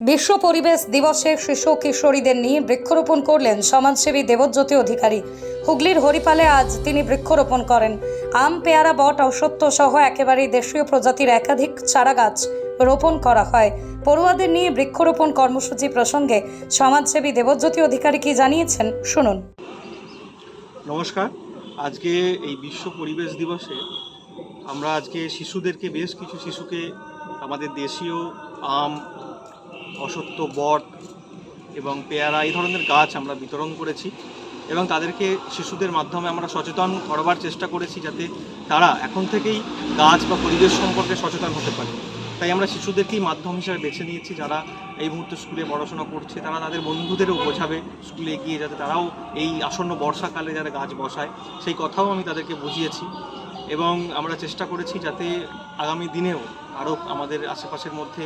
বিশ্ব পরিবেশ দিবসে শিশু কিশোরীদের নিয়ে বৃক্ষরোপণ করলেন সমাজসেবী দেবজ্যোতি অধিকারী। হুগলির হরিপালে আজ তিনি বৃক্ষরোপণ করেন। আম, পেয়ারা, বট, ঔষধ সহ একেবারেই দেশীয় প্রজাতির একাধিক চারা গাছ রোপণ করা হয়। পড়ুয়াদের নিয়ে বৃক্ষরোপণ কর্মসূচি প্রসঙ্গে সমাজসেবী দেবজ্যোতি অধিকারী কি জানিয়েছেন শুনুন। নমস্কার। আজকে এই বিশ্ব পরিবেশ দিবসে আমরা আজকে শিশুদেরকে, বেশ কিছু শিশুকে আমাদের দেশীয় আম অসত্য বট এবং পেয়ারা এই ধরনের গাছ আমরা বিতরণ করেছি এবং তাদেরকে শিশুদের মাধ্যমে আমরা সচেতন করবার চেষ্টা করেছি যাতে তারা এখন থেকেই গাছ বা পরিবেশ সম্পর্কে সচেতন হতে পারে। তাই আমরা শিশুদেরকেই মাধ্যম হিসাবে বেছে নিয়েছি যারা এই মুহূর্তে স্কুলে পড়াশোনা করছে, তারা তাদের বন্ধুদেরও বোঝাবে স্কুলে গিয়ে যাতে তারাও এই আসন্ন বর্ষাকালে যারা গাছ বসায়, সেই কথাও আমি তাদেরকে বুঝিয়েছি এবং আমরা চেষ্টা করেছি যাতে আগামী দিনেও আরও আমাদের আশেপাশের মধ্যে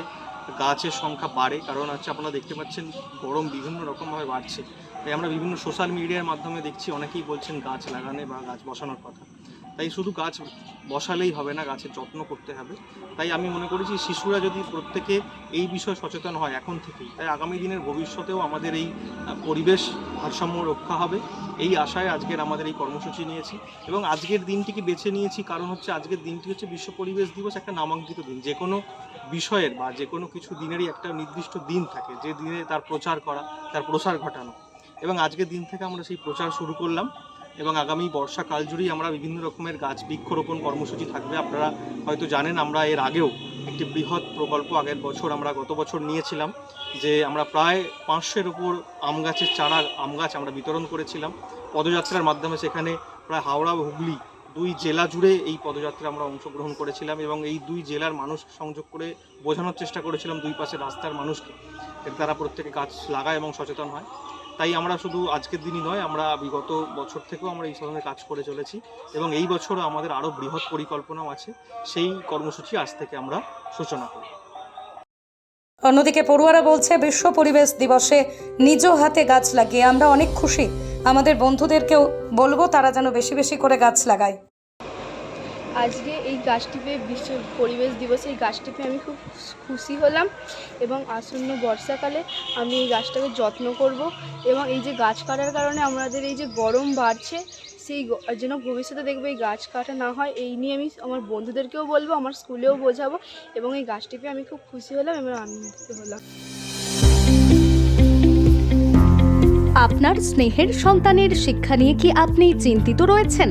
গাছের সংখ্যা বাড়ে, কারণ হচ্ছে আপনারা দেখতে পাচ্ছেন গরম বিভিন্ন রকমভাবে বাড়ছে। তাই আমরা বিভিন্ন সোশ্যাল মিডিয়ার মাধ্যমে দেখছি, অনেকেই বলছেন গাছ লাগানো বা গাছ বসানোর কথা। তাই শুধু গাছ বসালেই হবে না, গাছের যত্ন করতে হবে। তাই আমি মনে করেছি শিশুরা যদি প্রত্যেকে এই বিষয়ে সচেতন হয় এখন থেকেই, তাই আগামী দিনের ভবিষ্যতেও আমাদের এই পরিবেশ ভারসাম্য রক্ষা হবে। এই আশায় আজকের আমাদের এই কর্মসূচি নিয়েছি এবং আজকের দিনটিকে বেছে নিয়েছি কারণ হচ্ছে আজকের দিনটি হচ্ছে বিশ্ব পরিবেশ দিবস, একটা নামাঙ্কিত দিন। যে কোনো বিষয়ের বা যে কোনো কিছু দিনেরই একটা নির্দিষ্ট দিন থাকে, যে দিনে তার প্রচার করা, তার প্রসার ঘটানো। এবং আজকের দিন থেকে আমরা সেই প্রচার শুরু করলাম। এবং আগামী বর্ষাকাল জুড়েই আমরা বিভিন্ন রকমের গাছ বৃক্ষরোপণ কর্মসূচি থাকবে। আপনারা হয়তো জানেন, আমরা এর আগেও একটি বৃহৎ প্রকল্প আগের বছর আমরা গত বছর নিয়েছিলাম, যে আমরা প্রায় পাঁচশোর উপর আম গাছের চারা, আম গাছ আমরা বিতরণ করেছিলাম। পদযাত্রার মাধ্যমে সেখানে প্রায় হাওড়া ও হুগলি দুই জেলা জুড়ে এই পদযাত্রা আমরা অংশগ্রহণ করেছিলাম এবং এই দুই জেলার মানুষ সংযোগ করে বোঝানোর চেষ্টা করেছিলাম দুই পাশে রাস্তার মানুষকে তারা প্রত্যেকে গাছ লাগায় এবং সচেতন হয়। তাই আমরা শুধু আজকের দিনই নয়, আমরা বিগত বছর থেকেও আমরা এই ধরনের কাজ করে চলেছি এবং এই বছরও আমাদের আরও বৃহৎ পরিকল্পনাও আছে। সেই কর্মসূচি আজ থেকে আমরা সূচনা করি অন্যদিকে পড়ুয়ারা বলছে, বিশ্ব পরিবেশ দিবসে নিজ হাতে গাছ লাগিয়ে আমরা অনেক খুশি। আমাদের বন্ধুদেরকেও বলব, তারা যেন বেশি বেশি করে গাছ লাগায়। আজকে এই গাছটি পেয়ে বিশ্ব পরিবেশ দিবসে এই গাছটি পেয়ে আমি খুব খুশি হলাম এবং আসন্ন বর্ষাকালে আমি এই গাছটাকে যত্ন করব এবং এই যে গাছ কাটার কারণে আমাদের এই যে গরম বাড়ছে, সেই যেন ভবিষ্যতে দেখবে এই গাছ কাটা না হয়, এই নিয়ে আমি আমার বন্ধুদেরকেও বলব, আমার স্কুলেও বোঝাবো এবং এই গাছটি পেয়ে আমি খুব খুশি হলাম এবং আনন্দিত হলাম। আপনার স্নেহের সন্তানের শিক্ষা নিয়ে কি আপনি চিন্তিত রয়েছেন?